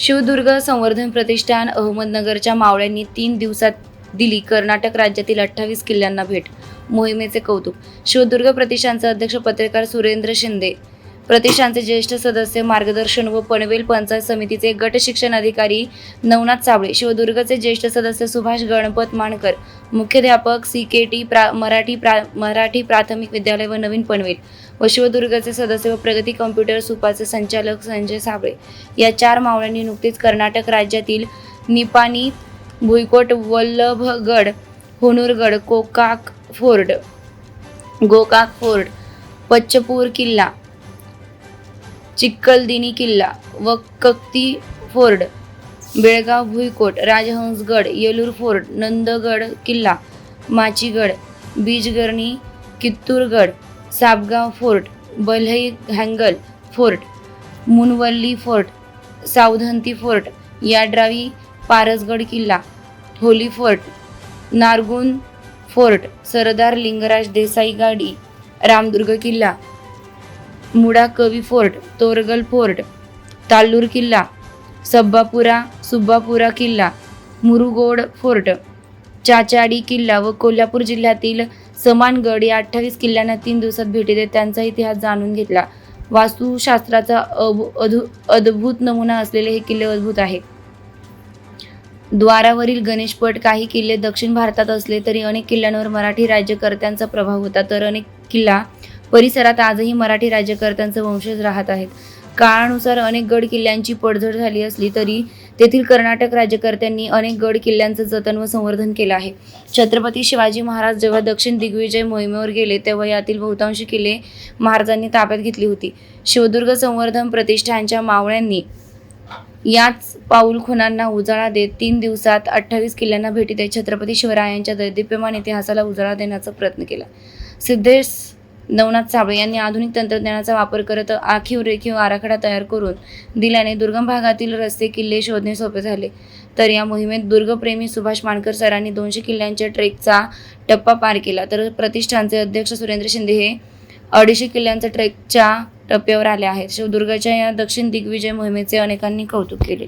शिवदुर्ग संवर्धन प्रतिष्ठान अहमदनगरच्या मावळ्यांनी तीन दिवसात दिली कर्नाटक राज्यातील अठ्ठावीस किल्ल्यांना भेट. मोहिमेचे कौतुक. शिवदुर्ग प्रतिष्ठानचे अध्यक्ष पत्रकार सुरेंद्र शिंदे प्रतिष्ठानचे ज्येष्ठ सदस्य मार्गदर्शन व पनवेल पंचायत समितीचे गट शिक्षण अधिकारी नवनाथ साबळे शिवदुर्गचे ज्येष्ठ सदस्य सुभाष गणपत माणकर मुख्याध्यापक सी के टी प्रा मराठी प्रा मराठी प्राथमिक विद्यालय व नवीन पनवेल व शिवदुर्गचे सदस्य व प्रगती कॉम्प्युटर सुपाचे संचालक संजय साबळे. या चार मावळ्यांनी नुकतीच कर्नाटक राज्यातील निपाणी भुईकोट वल्लभगड होनूरगड कोकाक फोर्ड गोकाक फोर्ड पच्चपूर किल्ला चिक्कलदिनी किल्ला व कक्ती फोर्ट बेळगाव भुईकोट राजहंसगड येलूर फोर्ट नंदगड किल्ला Machigad Bijagarni Kitturgad Sapgaon fort Balhai Hangal fort Munavalli fort Savadhanti fort Yadravi Parasgad किल्ला होली फोर्ट नारगुन फोर्ट सरदार लिंगराज देसाई गाडी रामदुर्ग किल्ला मुडा कवी फोर्ट तोरगल फोर्ट ताल्लूर किल्ला सब्बापुरा सुब्बापुरा किल्ला मुरुगोड फोर्ट चाचाडी किल्ला व कोल्हापूर जिल्ह्यातील समानगड या अठ्ठावीस किल्ल्यांना तीन दिवसात भेटी देत त्यांचा इतिहास जाणून घेतला. वास्तुशास्त्राचा अभ अधु अद्भुत नमुना असलेले हे किल्ले अद्भुत आहे. द्वारावरील गणेशपट काही किल्ले दक्षिण भारतात असले तरी अनेक किल्ल्यांवर मराठी राज्यकर्त्यांचा प्रभाव होता तर अनेक किल्ला परिसरात आजही मराठी राज्यकर्त्यांचे वंशज राहत आहेत. काळानुसार अनेक गड किल्ल्यांची पडझड झाली असली तरी तेथील कर्नाटक राज्यकर्त्यांनी अनेक गड किल्ल्यांचं जतन व संवर्धन केलं आहे. छत्रपती शिवाजी महाराज जेव्हा दक्षिण दिग्विजय मोहिमेवर गेले तेव्हा यातील बहुतांशी किल्ले महाराजांनी ताब्यात घेतली होती. शिवदुर्ग संवर्धन प्रतिष्ठानच्या मावळ्यांनी याच पाऊलखुणांना उजाळा देत तीन दिवसात अठ्ठावीस किल्ल्यांना भेटी देत छत्रपती शिवरायांच्या दैदिप्यमान इतिहासाला उजाळा देण्याचा प्रयत्न केला. सिद्धेश नवनाथ साबळे यांनी आधुनिक तंत्रज्ञानाचा वापर करत आखीव रेखीव आराखडा तयार करून दिल्याने दुर्गम भागातील रस्ते किल्ले शोधणे सोपे झाले. तर या मोहिमेत दुर्गप्रेमी सुभाष मानकर सरांनी दोनशे किल्ल्यांच्या ट्रेकचा टप्पा पार केला. तर प्रतिष्ठानचे अध्यक्ष सुरेंद्र शिंदे हे अडीचशे किल्ल्यांच्या ट्रेकच्या टप्प्यावर आले आहेत. शिवदुर्गाच्या या दक्षिण दिग्विजय मोहिमेचे अनेकांनी कौतुक केले.